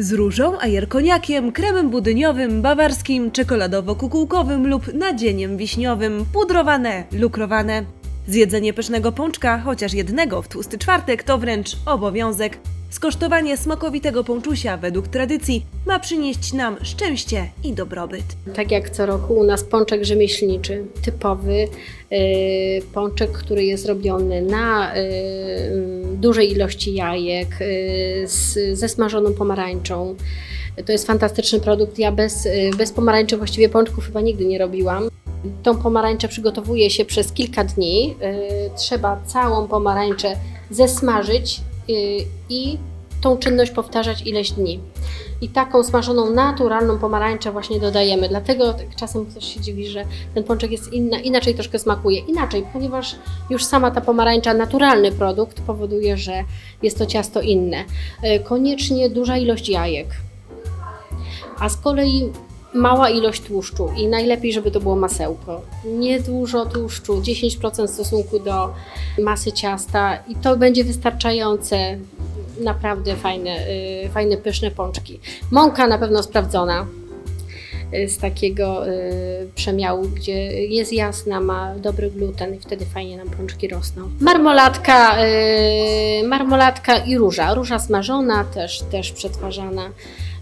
Z różą, ajerkoniakiem, kremem budyniowym, bawarskim, czekoladowo-kukułkowym lub nadzieniem wiśniowym, pudrowane, lukrowane. Zjedzenie pysznego pączka, chociaż jednego w tłusty czwartek, to wręcz obowiązek. Skosztowanie smakowitego pączusia według tradycji ma przynieść nam szczęście i dobrobyt. Tak jak co roku u nas pączek rzemieślniczy, typowy yy, pączek, który jest robiony na yy, dużej ilości jajek, yy, z, ze smażoną pomarańczą. To jest fantastyczny produkt. Ja bez, bez pomarańczy właściwie pączków chyba nigdy nie robiłam. Tą pomarańczę przygotowuje się przez kilka dni. Trzeba całą pomarańczę zesmażyć i tą czynność powtarzać ileś dni. I taką smażoną, naturalną pomarańczę właśnie dodajemy. Dlatego tak czasem ktoś się dziwi, że ten pączek jest inna, inaczej troszkę smakuje. Inaczej, ponieważ już sama ta pomarańcza, naturalny produkt, powoduje, że jest to ciasto inne. E, Koniecznie duża ilość jajek. A z kolei mała ilość tłuszczu i najlepiej, żeby to było masełko. Nie dużo tłuszczu, 10% w stosunku do masy ciasta i to będzie wystarczające. Naprawdę fajne, y, fajne pyszne pączki. Mąka na pewno sprawdzona y, z takiego y, przemiału, gdzie jest jasna, ma dobry gluten i wtedy fajnie nam pączki rosną. Marmoladka, y, marmoladka i róża. Róża smażona, też, też przetwarzana.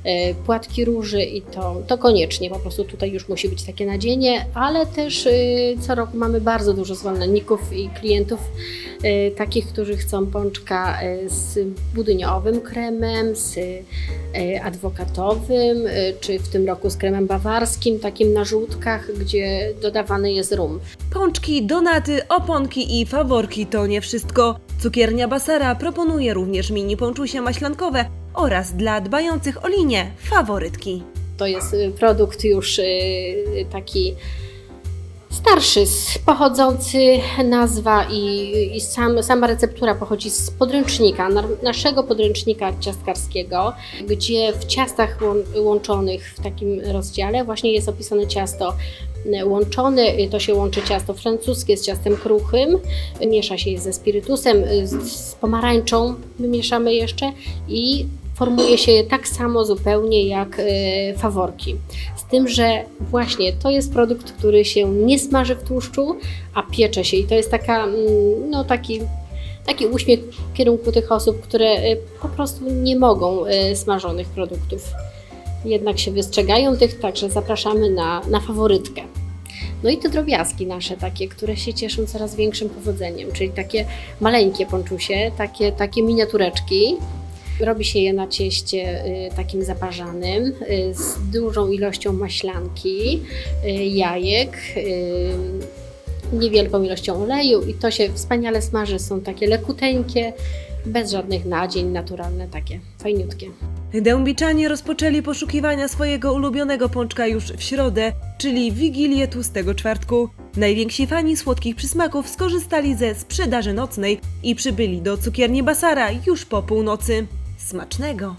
Y, Płatki róży i to, to koniecznie, po prostu tutaj już musi być takie nadzienie, ale też y, co roku mamy bardzo dużo zwolenników i klientów y, takich, którzy chcą pączka z budyniowym kremem, z adwokatowym, czy w tym roku z kremem bawarskim, takim na żółtkach, gdzie dodawany jest rum. Pączki, donaty, oponki i faworki to nie wszystko. Cukiernia Basara proponuje również mini pączusie maślankowe oraz dla dbających o linię faworytki. To jest y, produkt już y, taki starszy, pochodzący nazwa i, i sam, sama receptura pochodzi z podręcznika, na- naszego podręcznika ciastkarskiego, gdzie w ciastach łą- łączonych w takim rozdziale właśnie jest opisane ciasto y, łączone, to się łączy ciasto francuskie z ciastem kruchym, miesza się je ze spirytusem, z, pomarańczą my mieszamy jeszcze i formuje się tak samo zupełnie jak y, faworki. Z tym, że właśnie to jest produkt, który się nie smaży w tłuszczu, a piecze się i to jest taka, mm, no taki, taki uśmiech w kierunku tych osób, które y, po prostu nie mogą y, smażonych produktów. Jednak się wystrzegają tych, także zapraszamy na, na faworytkę. No i te drobiazgi nasze takie, które się cieszą coraz większym powodzeniem, czyli takie maleńkie ponczusie, takie, takie miniatureczki, Robi się je na cieście y, takim zaparzanym y, z dużą ilością maślanki, y, jajek, niewielką ilością oleju i to się wspaniale smaży. Są takie lekuteńkie, bez żadnych nadzień, naturalne takie, fajniutkie. Dębiczanie rozpoczęli poszukiwania swojego ulubionego pączka już w środę, czyli Wigilię Tłustego Czwartku. Najwięksi fani słodkich przysmaków skorzystali ze sprzedaży nocnej i przybyli do cukierni Basara już po północy. Smacznego!